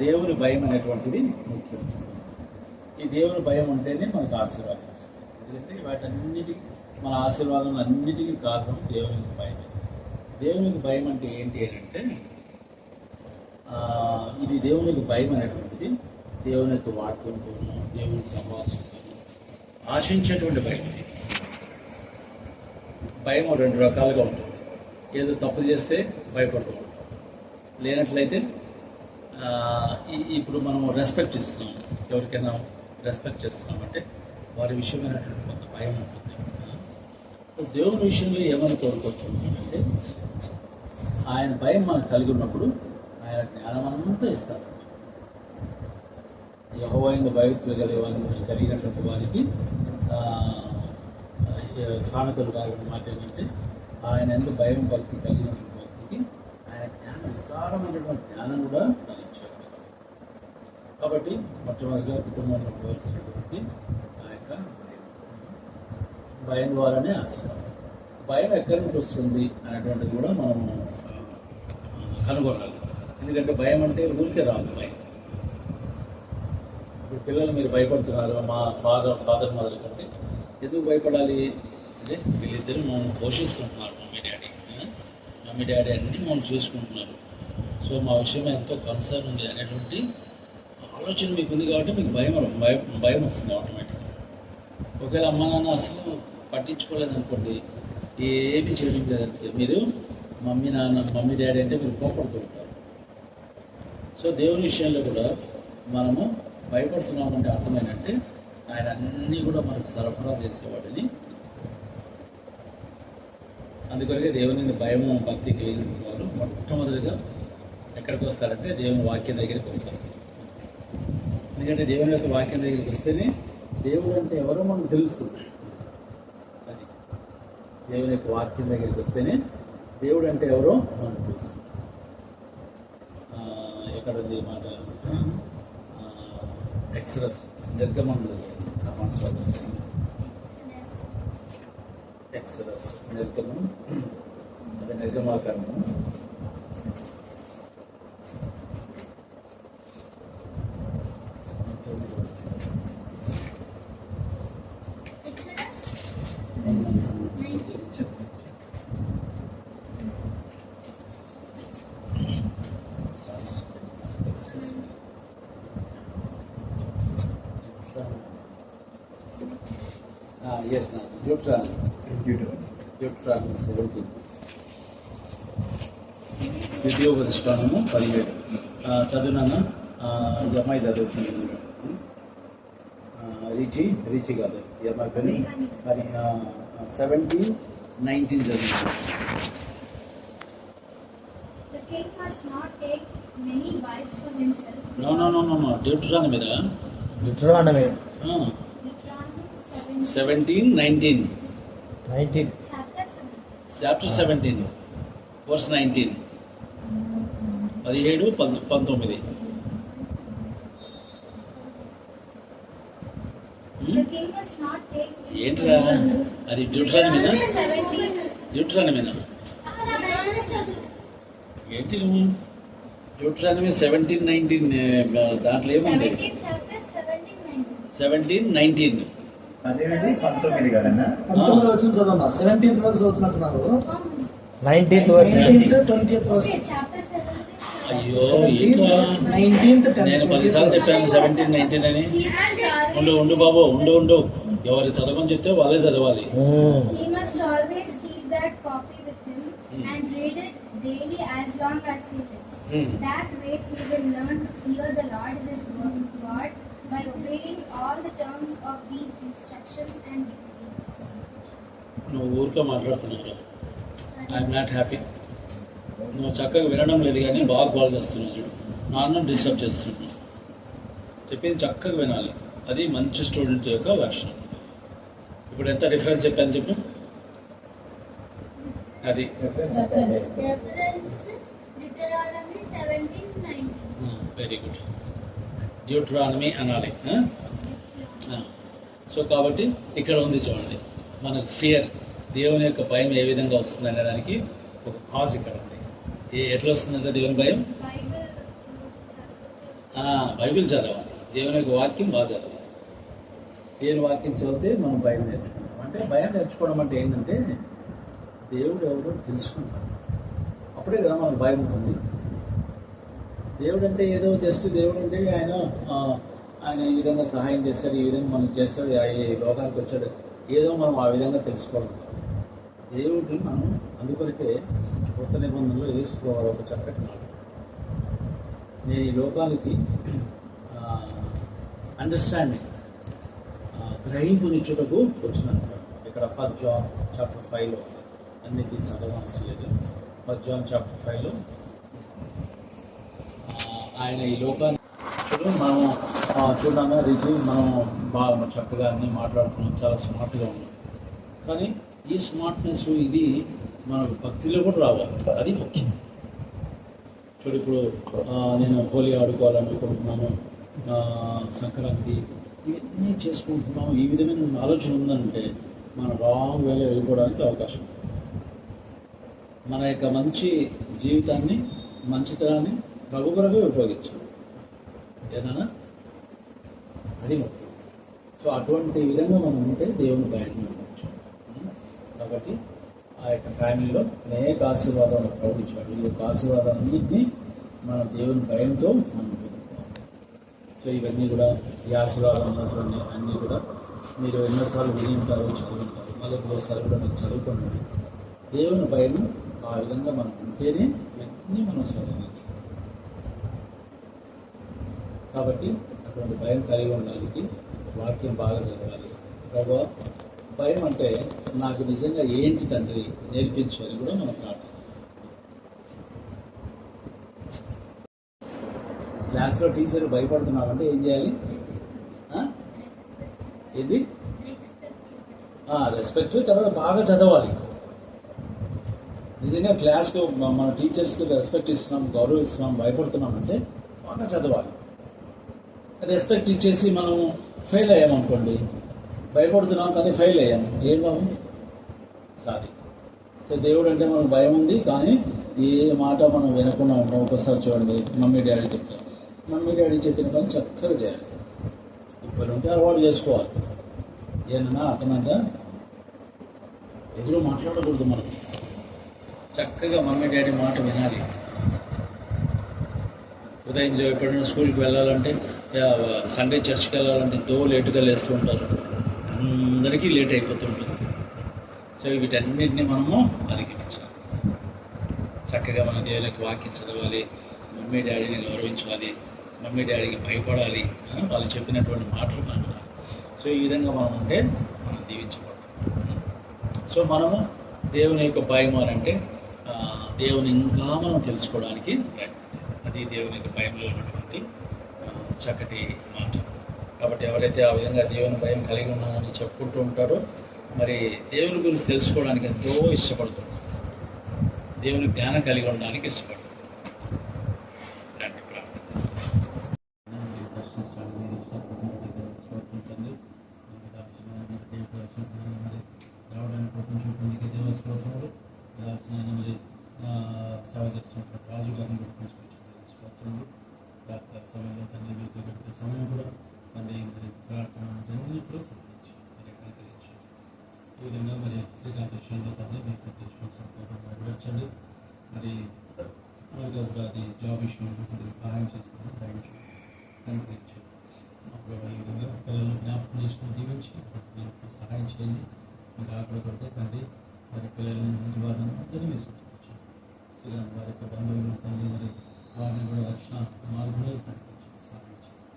దేవుని భయం అనేటువంటిది ముఖ్యం. ఈ దేవుని భయం ఉంటేనే మనకు ఆశీర్వాదం వస్తుంది. ఎందుకంటే వాటన్నిటికీ మన ఆశీర్వాదం అన్నిటికీ కారణం దేవునికి భయం. దేవునికి భయం అంటే ఏంటి అని అంటే ఇది దేవునికి భయం అనేటువంటిది దేవుని యొక్క వాక్యంతోనూ దేవుని సంభాషణతోనూ ఆశించేటువంటి భయం. ఇది భయం రెండు రకాలుగా ఉంటుంది. ఏదో తప్పు చేస్తే భయపడుతూ. లేనట్లయితే ఇప్పుడు మనం రెస్పెక్ట్ ఇస్తున్నాం. ఎవరికైనా రెస్పెక్ట్ చేస్తున్నామంటే వారి విషయమైనటువంటి కొంత భయం ఉంటుంది. దేవుని విషయంలో ఏమని కోరుకోవచ్చు అంటే ఆయన భయం మనకు కలిగి ఉన్నప్పుడు ఆయన జ్ఞానం అంతా ఇస్తారు. యహోవైన భయత్వ గల వారిని కలిగినటువంటి వారికి సామెతలు రాయడం మాట ఏంటంటే ఆయన ఎందుకు భయం భక్తి కలిగినటువంటి జ్ఞానం విస్తారమైనటువంటి జ్ఞానం కూడా కలిగించారు. కాబట్టి మొట్టమొదటిగా కుటుంబంలో ఉండవలసినటువంటి ఆ యొక్క భయం. భయం ద్వారానే ఆశ్రమం. భయం ఎక్కడి నుంచి వస్తుంది అనేటువంటిది కూడా మనం కనుగొనాలి. ఎందుకంటే భయం అంటే ఊరికే రాదు భయం. ఇప్పుడు పిల్లలు మీరు భయపడుతున్నారు మా ఫాదర్ ఫాదర్ మదర్ కంటే ఎందుకు భయపడాలి? అంటే వీళ్ళిద్దరు మమ్మల్ని పోషిస్తుంటున్నారు మమ్మీ డాడీ. మమ్మీ డాడీ అన్ని మమ్మల్ని చూసుకుంటున్నారు. సో మా విషయం ఎంతో కన్సర్న్ ఉంది అనేటువంటి ఆలోచన మీకు ఉంది కాబట్టి మీకు భయం భయం భయం వస్తుంది ఆటోమేటిక్గా ఒకవేళ అమ్మ నాన్న అసలు పట్టించుకోలేదు అనుకోండి ఏమి చేయడం లేదంటే మీరు మమ్మీ నాన్న మమ్మీ డాడీ అంటే మీరు కోపడుతూ ఉంటారు. సో దేవుని విషయంలో కూడా మనము భయపడుతున్నామంటే అర్థమైనట్టే ఆయన అన్నీ కూడా మనకు సరఫరా చేసేవాడిని. అందుకొరకే దేవుని భయము భక్తి కలిగిన వారు మొట్టమొదటిగా ఎక్కడికి వస్తారంటే దేవుని వాక్యం దగ్గరికి వస్తారు. ఎందుకంటే దేవుని యొక్క వాక్యం దగ్గరికి వస్తేనే దేవుడు అంటే ఎవరో మనకు తెలుస్తుంది అది. దేవుని యొక్క వాక్యం దగ్గరికి వస్తేనే దేవుడు అంటే ఎవరో మనకు తెలుస్తుంది ఎక్కడ ఉంది మాట? ఎక్స్రస్ నిర్గమంలో. ఎక్స్రస్ నిర్గమం. అదే నిర్గమాకరణం. ఎస్ న్యూట్రాన్ న్యూట్రాన్ సెవెంటీన్ ద్వితీయోపదిష్టానము పదిహేడు ఆ, చదువునాన్న ఆ, ఈ అమ్మాయి చదువుతుంది ఆ, రిచి రిచి కాదు. ఈ అమ్మాయి పని మరి seventeen nineteen himself. No no no no no deuteron మీద. Deuteronomy Deuteronomy 17, seventeen nineteen nineteen chapter 7. Chapter seventeen verse nineteen పదిహేడు పంత- పంతొమ్మిది. ఏంట్రా? అది డ్యూట్రాన్ మీద? Deuteronomy 17. డ్యూట్రాన్ మీద? అక్కడ బ్యానర్ చదువు. ఏంటి నువ్వు? డ్యూట్రాన్ మీద సెవెంటీన్ నైన్టీన్ దాంట్లో ఏముంది? 17 chapter 17, 19. Seventeen nineteen nineteenth nineteenth twentieth రోజు okay, chapter 17. అయ్యో నేను పదిసార్లు చెప్పాను సెవెంటీన్ నైన్టీన్ అని. ఉండు ఉండు బాబు ఉండు ఉండు. ఎవరి చదవని చెప్తే వాళ్ళే చదవాలి. Hmm. Hmm. నువ్వు ఊరికే మాట్లాడుతున్నావు ఐఎమ్ నాట్ హ్యాపీ నువ్వు చక్కగా వినడం లేదు కానీ బాగా బాగా చేస్తున్నావు నార్మల్ డిస్టర్బ్ చేస్తున్నావు. చెప్పింది చక్కగా వినాలి. అది మంచి స్టూడెంట్ యొక్క లక్షణం. ఇప్పుడు ఎంత రిఫరెన్స్ చెప్పాను చెప్పు? అది. Reference Deuteronomy 17, 19. Very good. Deuteronomy అనాలి. సో కాబట్టి ఇక్కడ ఉంది చూడండి మనకు ఫియర్ దేవుని యొక్క భయం ఏ విధంగా వస్తుంది అనే దానికి ఒక కాజ్ ఇక్కడ ఉంది. ఏ ఎట్లా వస్తుందంటే దేవుని భయం? బైబిల్ చదవాలి. దేవుని యొక్క వాక్యం బాగా చదవాలి. దేవుని వాక్యం చదివితే మనం భయం నేర్చుకుంటాం. అంటే భయం నేర్చుకోవడం అంటే ఏంటంటే దేవుడు ఎవరో తెలుసుకుంటాం అప్పుడే కదా మనకు భయం ఉంటుంది. దేవుడు అంటే ఏదో జస్ట్ దేవుడు అంటే ఆయన ఆయన ఈ విధంగా సహాయం చేస్తాడు ఈ విధంగా మనం చేస్తాడు ఆ ఈ లోకానికి వచ్చాడు. ఏదో మనం ఆ విధంగా తెలుసుకోవాలి. దేవుడిని మనం అందుకొరకే కొత్త నిబంధనలో వేసుకోవాలి ఒక చక్కటి నేను ఈ లోకానికి అండర్స్టాండింగ్ గ్రహింపునిచ్చుటకు వచ్చినాను ఇక్కడ ఫస్ట్ జాన్ చాప్టర్ ఫైవ్లో అన్నిటి అన్ని చదవాల్సి లేదు ఫస్ట్ జాన్ చాప్టర్ ఫైవ్లో. ఆయన ఈ లోకాన్ని మనం చూడంగా చూడగా రిచి మనం బాగా చక్కగా అన్ని మాట్లాడుతున్నాం. చాలా స్మార్ట్గా ఉన్నాం. కానీ ఈ స్మార్ట్నెస్ ఇది మన భక్తిలో కూడా రావాలి. అది ముఖ్యం. చూడు ఇప్పుడు నేను హోలీ ఆడుకోవాలనుకుంటున్నాను. సంక్రాంతి ఇవన్నీ చేసుకుంటున్నాం ఈ విధమైన ఆలోచన ఉందంటే మన రాంగ్ వేలో వెళ్ళిపోవడానికి అవకాశం. ఉంది. మన యొక్క మంచి జీవితాన్ని మంచితనాన్ని ప్రభు ఉపయోగించాలి. ఏదైనా? అది ముఖ్యం. సో అటువంటి విధంగా మనం ఉంటే దేవుని బయటని ఉండవచ్చు కాబట్టి ఆ యొక్క ఫ్యామిలీలో అనేక ఆశీర్వాదాలు ప్రకటించాడు. ఈ యొక్క ఆశీర్వాదాలన్నింటినీ మన దేవుని భయంతో మనం సో ఇవన్నీ కూడా ఈ ఆశీర్వాదం ఉన్నటువంటి అన్నీ కూడా మీరు ఎన్నోసార్లు విని ఉంటారు చదివి ఉంటారు మళ్ళీ ఒకసారి కూడా మీరు చదువుకోండి. దేవుని భయం ఆ విధంగా మనం ఉంటేనే ఇవన్నీ మనం స్వాధీనించుకోవాలి కాబట్టి అటువంటి భయం కలిగి ఉండడానికి వాక్యం బాగా చదవాలి. ప్రభావ భయం అంటే నాకు నిజంగా ఏంటి తండ్రి? నేర్పించు అని కూడా మనం ప్రార్థన క్లాస్లో టీచర్ భయపడుతున్నామంటే ఏం చేయాలి? ఇది రెస్పెక్ట్ తర్వాత బాగా చదవాలి. నిజంగా క్లాస్కు మన టీచర్స్కి రెస్పెక్ట్ ఇస్తున్నాం గౌరవిస్తున్నాం భయపడుతున్నాం అంటే బాగా చదవాలి. రెస్పెక్ట్ ఇచ్చేసి మనం ఫెయిల్ అయ్యామనుకోండి భయపడుతున్నాం కానీ ఫెయిల్ అయ్యాము ఏం బాబు? సారీ. సో దేవుడు అంటే మనకు భయం ఉంది కానీ ఏ మాట మనం వినకుండా ఉంటాం. ఒకసారి చూడండి మమ్మీ డాడీ చెప్తారు. మమ్మీ డాడీ చెప్పిన పని చక్కగా చేయాలి. ఇప్పుడు ఉంటే అలవాటు చేసుకోవాలి. ఏమన్నా అతనంట ఎదురు మాట్లాడకూడదు మనం చక్కగా మమ్మీ డాడీ మాట వినాలి. ఉదయం ఎప్పుడైనా స్కూల్కి వెళ్ళాలంటే సండే చర్చ్కి వెళ్ళాలంటే దో లేటుగా లేస్తూ ఉంటారు. అందరికీ లేట్ అయిపోతుంటుంది సో వీటన్నిటిని మనము అధిగమించాలి. చక్కగా మన దేవునికి వాక్యం చదవాలి మమ్మీ డాడీని గౌరవించాలి. మమ్మీ డాడీకి భయపడాలి వాళ్ళు చెప్పినటువంటి మాటలు మనం సో ఈ విధంగా మనం ఉంటే మనం దీవించబడతాం. సో మనము దేవుని యొక్క భయం అని అంటే దేవుని ఇంకా మనం తెలుసుకోవడానికి ప్రయత్నించాలి. అది దేవుని యొక్క భయంలో ఉన్నటువంటి చక్కటి మాట. కాబట్టి ఎవరైతే ఆ విధంగా దేవుని భయం కలిగి ఉన్నారని చెప్పుకుంటూ ఉంటారో మరి దేవుని గురించి తెలుసుకోవడానికి ఎంతో ఇష్టపడుతుంటారు దేవుని జ్ఞానం కలిగి ఉండడానికి ఇష్టపడుతుంది రండి ప్రార్థన నన్ను దర్శించండి, మీరు ఇష్టపడిన స్తోత్రం తండ్రి. మీకు దాసుడైన మరి దేవుడు దర్శించండి, మరి రావడానికి ప్రపంచం పొందికి దేవ స్తోత్రములు. దాసుడైన మరి, ఆ, సేవ చేస్తున్నటువంటి రాజు గారిని కూడా తీసుకొచ్చిన స్తోత్రములు. ప్రార్థన సమయంలో తండ్రి మీతో గడిపే సమయం కూడా తండ్రి మరి ప్రార్థన అన్నింటిలో సిద్ధించి మరి కనికరించి ఈ విధంగా మరి శ్రీకాంత్ విషయంలో తండ్రి మీకు ప్రత్యేక సంతోషం నెరవేర్చండి మరి అలాగే అది జాబ్ విషయంలో కొద్దిగా సహాయం చేస్తాను దయచేసి కనికరించి అప్పుడు ఈ విధంగా పిల్లలను జ్ఞాపకం చేసుకుని దీవించి మీకు సహాయం చేయండి మీరు ఆకలి పడితే తండ్రి మరి పిల్లలను మంచి వారిని అందరినీ మీరు సృష్టించండి శ్రీరామ్ వారి యొక్క బంధువులు తండ్రి మరి వారిని కూడా రక్షణ మార్గంలో నడిపించండి సహాయం చేయండి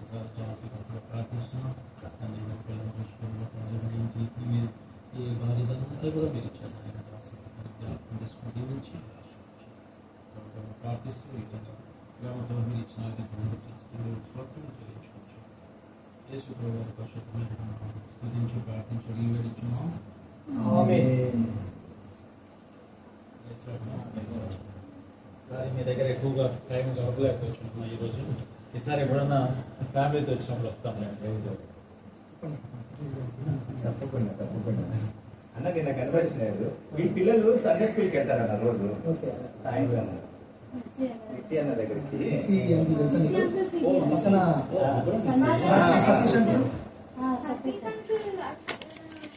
ఈసారి జాగ్రత్తగా ప్రార్థిస్తున్నాం తండ్రి మరి పిల్లలను చూసుకోవడంలో తండ్రి మరి ఇంటి ఇంటి మీద ఈ బాధ్యత అంతా కూడా మీరు ఇచ్చారు ఆయన దాసి మరి జ్ఞాపకం చేసుకుని దీవించి ప్రభుత్వం ప్రార్థిస్తూ ఈ విధంగా గ్రామంలో మీరు ఇచ్చిన ఆజ్ఞలను చేసుకుని స్వార్థం చెల్లించుకోవచ్చు యేసు ప్రభు వారి పరిశుద్ధమైన టైం గడపలేకపోతున్నాం ఈరోజు ఈసారి ఎప్పుడన్నా ఫ్యామిలీతో వచ్చినప్పుడు వస్తాం తప్పకుండా తప్పకుండా. అన్న నిన్న కనపరిచలేదు మీ పిల్లలు సండే స్కూల్కి వెళ్తారన్న రోజు. ఓకే. సాయంత్రం. అన్న దగ్గరికి.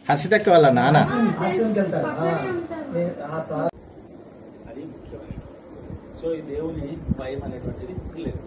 హర్షితక్క వాళ్ళ నాన్న. వెళ్తారు. అది ముఖ్యమైనది. సో ఈ దేవుని భయం అనేటువంటిది లేదు